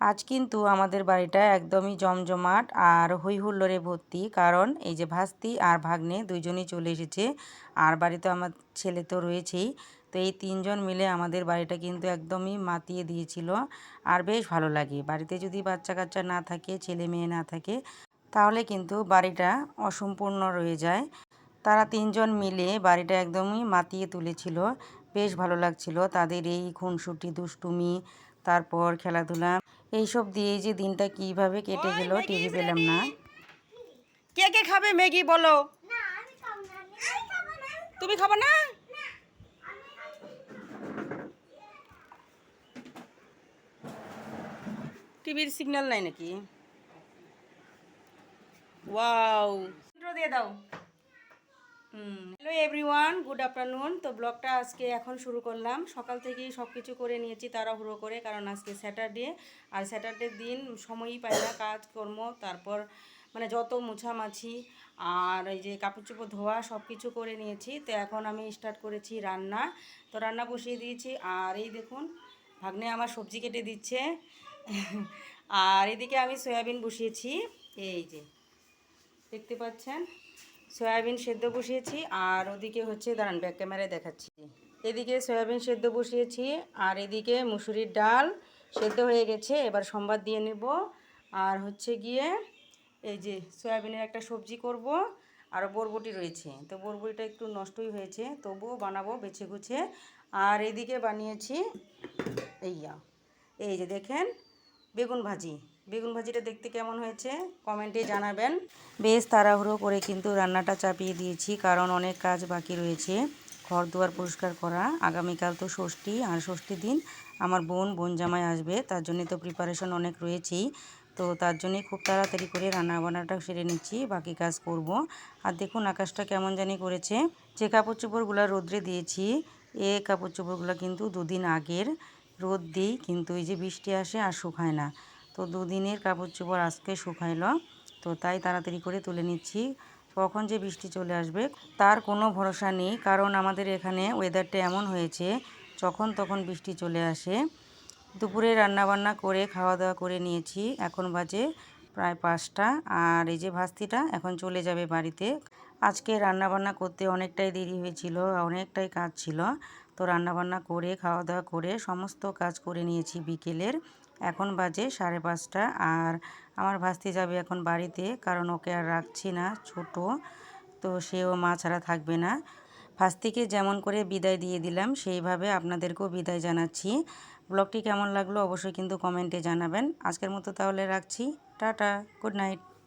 আজ কিন্তু আমাদের বাড়িটা একদমই জমজমাট আর হই হুল্লোড়ে ভর্তি, কারণ এই যে ভাস্তি আর ভাগ্নে দুইজনই চলে এসেছে। আর বাড়িতে আমার ছেলে তো রয়েছেই। তো এই তিনজন মিলে আমাদের বাড়িটা কিন্তু একদমই মাতিয়ে দিয়েছিল। আর বেশ ভালো লাগে। বাড়িতে যদি বাচ্চা কাচ্চা না থাকে ছেলে মেয়ে না থাকে, তাহলে কিন্তু বাড়িটা অসম্পূর্ণ রয়ে যায়। তারা তিনজন মিলে বাড়িটা একদমই মাতিয়ে তুলেছিল। বেশ ভালো লাগছিল। তাদের এই খুনসুটি, দুষ্টুমি তারপর খেলাধুলা। এইসব দিয়ে যে দিনটা কীভাবে কেটে গেল টিভি পেলাম না। কে কে খাবে ম্যাগি বলো? তুমি খাবে না? টিভির সিগন্যাল নাই নাকি? ওয়াও দিয়ে দাও। গুড আফটারনুন তো ব্লগটা আজকে এখন শুরু করলাম। সকাল থেকেই সব কিছু করে নিয়েছি, তাড়াহুড়ো করে, কারণ আজকে স্যাটারডে আর স্যাটারডে দিন সময়ই পাই না কাজকর্ম তারপর মানে যত মুছামাছি, আর এই যে কাপড় চোপড় ধোয়া সব কিছু করে নিয়েছি। তো এখন আমি স্টার্ট করেছি রান্না। তো রান্না বসিয়ে দিয়েছি, আর এই দেখুন, ভাগ্নে আমার সবজি কেটে দিচ্ছে। আর এদিকে আমি সয়াবিন বসিয়েছি। এই যে, দেখতে পাচ্ছেন? সয়াবিন সেদ্ধ বসিয়েছি, আর ওদিকে হচ্ছে, দাঁড়ান ব্যাক ক্যামেরায় দেখাচ্ছি। এদিকে সয়াবিন সেদ্ধ বসিয়েছি, আর এদিকে মুসুরির ডাল সেদ্ধ হয়ে গেছে, এবার সম্বাদ দিয়ে নেব। আর হচ্ছে গিয়ে, এই যে সয়াবিনের একটা সবজি করব, আর বরবটি রয়েছে। তো বরবটিটা একটু নষ্টই হয়েছে, তবুও বানাবো বেছে গুছে। আর এদিকে বানিয়েছি, এইয়া, এই যে দেখেন, বেগুন ভাজি। বেগুন ভাজিটা দেখতে কেমন হয়েছে? কমেন্টে জানাবেন। বেশ তাড়াহুড়ো করে কিন্তু রান্নাটা চাপিয়ে দিয়েছি, কারণ অনেক কাজ বাকি রয়েছে। ঘর দুয়ার পরিষ্কার করা, আগামীকাল তো ষষ্ঠী, আর ষষ্ঠীর দিন আমার বোন বোন জামাই আসবে, তার জন্যে তো প্রিপারেশন অনেক রয়েছেই। তো তার জন্যই খুব তাড়াতাড়ি করে রান্না বান্নাটা সেরে নিচ্ছি, বাকি কাজ করব। আর দেখুন আকাশটা কেমন জানি করেছে। যে কাপড় চোপড়গুলো রোদ্রে দিয়েছি, এ কাপড় চোপড়গুলো কিন্তু দুদিন আগের রোদ দিই কিন্তু এই যে বৃষ্টি আসে আর শুকায় না। তো দুদিনের কাপড় চোপড় আজকে শুকাইলো। তো তাই তাড়াতাড়ি করে তুলে নিচ্ছি। কখন যে বৃষ্টি চলে আসবে তার কোনো ভরসা নেই, কারণ আমাদের এখানে ওয়েদারটা এমন হয়েছে, যখন তখন বৃষ্টি চলে আসে। দুপুরে রান্নাবান্না করে খাওয়া দাওয়া করে নিয়েছি। এখন বাজে প্রায় পাঁচটা আর এই যে ভাস্তিটা এখন চলে যাবে বাড়িতে। আজকে রান্নাবান্না করতে অনেকটাই দেরি হয়েছিল, অনেকটাই কাজ ছিল। তো রান্নাবান্না করে খাওয়া দাওয়া করে সমস্ত কাজ করে নিয়েছি বিকেলের। এখন বাজে সাড়ে পাঁচটা আর আমার ভাস্তি যাবে এখন বাড়িতে কারণ ওকে আর রাখছি না, ছোট। তো সেও মা ছাড়া থাকবে না। ভাস্তিকে যেমন করে বিদায় দিয়ে দিলাম, সেইভাবে আপনাদেরকেও বিদায় জানাচ্ছি। ব্লগটি কেমন লাগল অবশ্যই কিন্তু কমেন্টে জানাবেন। আজকের মতো তাহলে রাখছি। Tata, good night.